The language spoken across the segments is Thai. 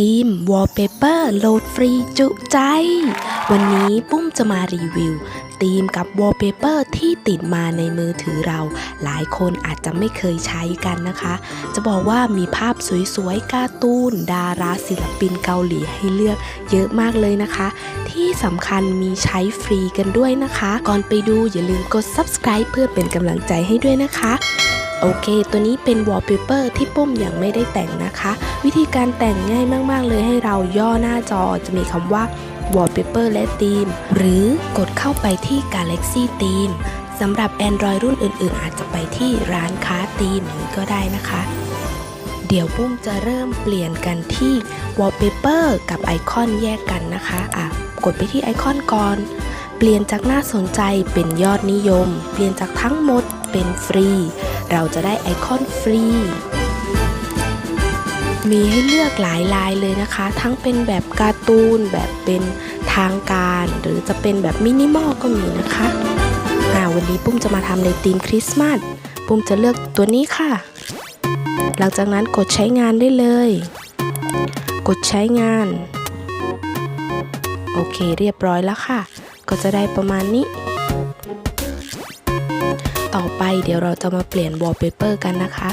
ธีม Wallpaper โหลดฟรีจุใจ วันนี้ปุ้มจะมารีวิวธีมกับ Wallpaper ที่ติดมาในมือถือเรา หลายคนอาจจะไม่เคยใช้กันนะคะ จะบอกว่ามีภาพสวยๆการ์ตูน ดาราศิลปินเกาหลีให้เลือกเยอะมากเลยนะคะ ที่สำคัญมีใช้ฟรีกันด้วยนะคะ ก่อนไปดูอย่าลืมกด subscribe เพื่อเป็นกำลังใจให้ด้วยนะคะ โอเค ตัวนี้เป็น wallpaper ที่ปุ้มยังไม่ได้แต่งนะคะ วิธีการแต่งง่ายมากๆ เลยให้เราย่อหน้าจอจะมีคำว่า wallpaper และ theme หรือกดเข้าไปที่ galaxy theme สำหรับ Android รุ่นอื่นๆ อาจจะไปที่ร้านค้า theme นี้ก็ได้นะคะ เดี๋ยวปุ้มจะเริ่มเปลี่ยนกันที่ wallpaper กับไอคอนแยกกันนะคะอะกดไปที่ไอคอนก่อน เปลี่ยนจากน่าสนใจเป็นยอดนิยม เปลี่ยนจากทั้งหมด เป็นฟรี เราจะได้ไอคอนฟรี มีให้เลือกหลายลายเลยนะคะ ทั้งเป็นแบบการ์ตูน แบบเป็นทางการ หรือจะเป็นแบบมินิมอลก็มีนะคะอ่าวันนี้ปุ้มจะมาทำในธีมคริสต์มาส ปุ้มจะเลือกตัวนี้ค่ะ หลังจากนั้นกดใช้งานได้เลย กดใช้งาน โอเคเรียบร้อยแล้วค่ะ ก็จะได้ประมาณนี้ ไปเดี๋ยวเราจะมาเปลี่ยน wallpaper กันนะคะ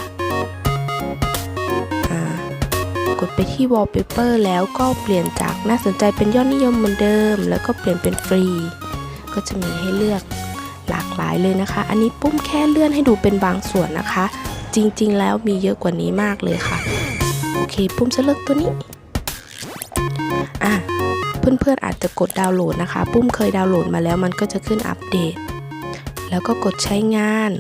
กดไปที่ wallpaper แล้วก็เปลี่ยนจากน่าสนใจเป็นยอดนิยมเหมือนเดิม แล้วก็เปลี่ยนเป็นฟรี ก็จะมีให้เลือกหลากหลายเลยนะคะ อันนี้ปุ้มแค่เลื่อนให้ดูเป็นบางส่วนนะคะ จริงๆ แล้วมีเยอะกว่านี้มากเลยค่ะ โอเค ปุ้มจะเลือกตัวนี้อะเพื่อนๆอาจจะกดดาวน์โหลดนะคะ ปุ้มเคยดาวน์โหลดมาแล้วมันก็จะขึ้นอัปเดต แล้วก็กดใช้งาน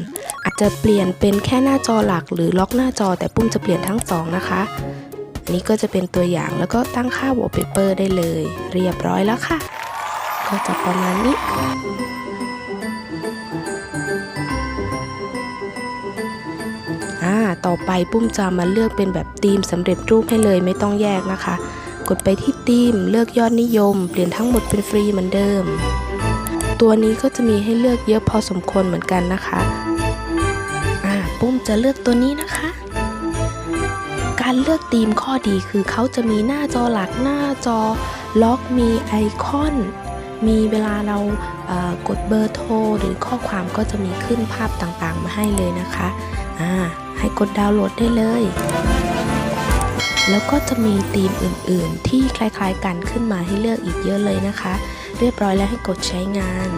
อาจจะเปลี่ยนเป็นแค่หน้าจอหลัก หรือล็อกหน้าจอแต่ปุ้มจะเปลี่ยนทั้งสองนะคะอันนี้ก็จะเป็นตัวอย่างแล้วก็ตั้งค่า wallpaper ได้เลย เรียบร้อยแล้วค่ะ ก็จะประมาณนี้อ่าต่อไปปุ้มจะมาเลือกเป็นแบบธีมสำเร็จรูปให้เลยไม่ต้องแยกนะคะ กดไปที่ธีมเลือกยอดนิยม เปลี่ยนทั้งหมดเป็นฟรีเหมือนเดิม ตัวนี้ก็จะมีให้เลือกเยอะพอสมควรเหมือนกันนะคะ อ่าปุ้มจะเลือกตัวนี้นะคะ การเลือกธีมข้อดีคือเขาจะมีหน้าจอหลักหน้าจอล็อกมีไอคอนมีเวลาเรากดเบอร์โทรหรือข้อความก็จะมีขึ้นภาพต่างๆ มาให้เลยนะคะอ่าให้กดดาวน์โหลดได้เลย แล้วก็จะมีธีมอื่นๆ ที่คล้ายๆกันขึ้นมาให้เลือกอีกเยอะเลยนะคะ เรียบร้อยแล้วให้กดใช้งาน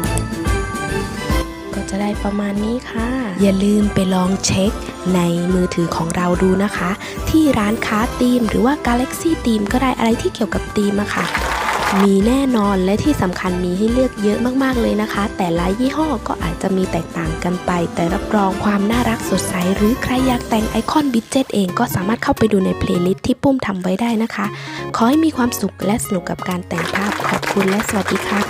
ก็จะได้ประมาณนี้ค่ะ อย่าลืมไปลองเช็คในมือถือของเราดูนะคะ ที่ร้านค้าธีมหรือว่า Galaxy ธีมก็ได้อะไรที่เกี่ยวกับธีมอะค่ะ มีแน่นอนและที่สำคัญมีให้เลือกเยอะมากๆเลยนะคะ แต่ละยี่ห้อก็อาจจะมีแตกต่างกันไป แต่รับรองความน่ารักสดใส หรือใครอยากแต่งไอคอนบิดเจ็ตเองก็สามารถเข้าไปดูในเพลย์ลิสต์ที่ปุ้มทำไว้ได้นะคะ ขอให้มีความสุขและสนุกกับการแต่งภาพขอบคุณและสวัสดีค่ะ